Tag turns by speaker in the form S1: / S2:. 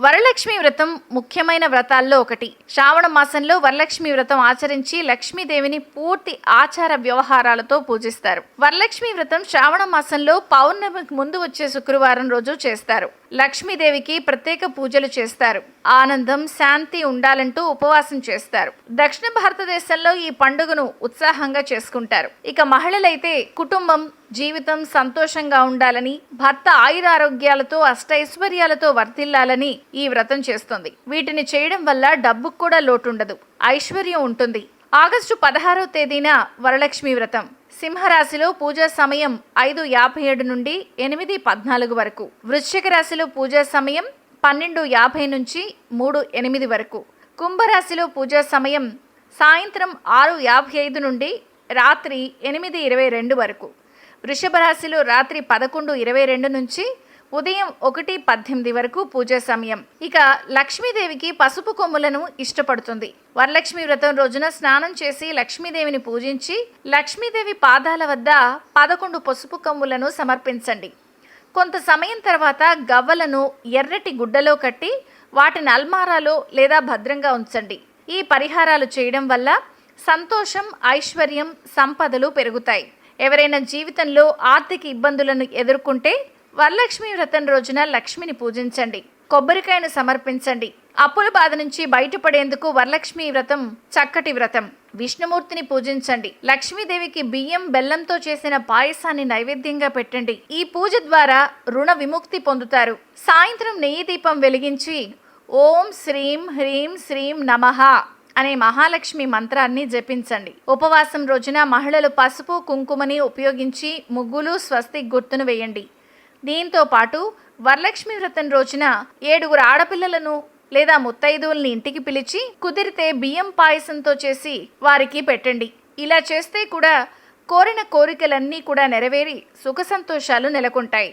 S1: వరలక్ష్మి వ్రతం ముఖ్యమైన వ్రతాల్లో ఒకటి. శ్రావణ మాసంలో వరలక్ష్మి వ్రతం ఆచరించి లక్ష్మీదేవిని పూర్తి ఆచార వ్యవహారాలతో పూజిస్తారు. వరలక్ష్మి వ్రతం శ్రావణ మాసంలో పౌర్ణమికి ముందు వచ్చే శుక్రవారం రోజు చేస్తారు. లక్ష్మీదేవికి ప్రత్యేక పూజలు చేస్తారు. ఆనందం శాంతి ఉండాలంటూ ఉపవాసం చేస్తారు. దక్షిణ భారతదేశంలో ఈ పండుగను ఉత్సాహంగా చేసుకుంటారు. ఇక మహిళలైతే కుటుంబం జీవితం సంతోషంగా ఉండాలని భర్త ఆయురారోగ్యాలతో అష్టైశ్వర్యాలతో వర్తిల్లాలని ఈ వ్రతం చేస్తుంది. వీటిని చేయడం వల్ల డబ్బుకు కూడా లోటుండదు. ఐశ్వర్యం ఉంటుంది. ఆగస్టు పదహారవ తేదీన వరలక్ష్మి వ్రతం. సింహరాశిలో పూజా సమయం ఐదు యాభై ఏడు నుండి ఎనిమిది పద్నాలుగు వరకు. వృశ్చిక రాశిలో పూజా సమయం పన్నెండు యాభై నుంచి మూడు ఎనిమిది వరకు. కుంభరాశిలో పూజా సమయం సాయంత్రం ఆరు యాభై ఐదు నుండి రాత్రి ఎనిమిది ఇరవై రెండు వరకు. వృషభ రాశిలో రాత్రి పదకొండు ఇరవై రెండు నుంచి ఉదయం ఒకటి పద్దెనిమిది వరకు పూజ సమయం. ఇక లక్ష్మీదేవికి పసుపు కొమ్ములను ఇష్టపడుతుంది. వరలక్ష్మి వ్రతం రోజున స్నానం చేసి లక్ష్మీదేవిని పూజించి లక్ష్మీదేవి పాదాల వద్ద పదకొండు పసుపు కొమ్ములను సమర్పించండి. కొంత సమయం తర్వాత గవ్వలను ఎర్రటి గుడ్డలో కట్టి వాటిని అల్మారాలో లేదా భద్రంగా ఉంచండి. ఈ పరిహారాలు చేయడం వల్ల సంతోషం ఐశ్వర్యం సంపదలు పెరుగుతాయి. ఎవరైనా జీవితంలో ఆర్థిక ఇబ్బందులను ఎదుర్కొంటే వరలక్ష్మి వ్రతం రోజున లక్ష్మిని పూజించండి. కొబ్బరికాయను సమర్పించండి. అప్పుల బాధ నుంచి బయటపడేందుకు వరలక్ష్మి వ్రతం చక్కటి వ్రతం. విష్ణుమూర్తిని పూజించండి. లక్ష్మీదేవికి బియ్యం బెల్లంతో చేసిన పాయసాన్ని నైవేద్యంగా పెట్టండి. ఈ పూజ ద్వారా రుణ విముక్తి పొందుతారు. సాయంత్రం నెయ్యి దీపం వెలిగించి ఓం శ్రీం హ్రీం శ్రీం నమః అనే మహాలక్ష్మి మంత్రాన్ని జపించండి. ఉపవాసం రోజున మహిళలు పసుపు కుంకుమని ఉపయోగించి ముగ్గులు స్వస్తి గుర్తును వేయండి. దీంతో పాటు వరలక్ష్మి వ్రతం రోజున ఏడుగురు ఆడపిల్లలను లేదా ముత్తైదువుల్ని ఇంటికి పిలిచి కుదిరితే బియ్యం పాయసంతో చేసి వారికి పెట్టండి. ఇలా చేస్తే కూడా కోరిన కోరికలన్నీ కూడా నెరవేరి సుఖ సంతోషాలు నెలకొంటాయి.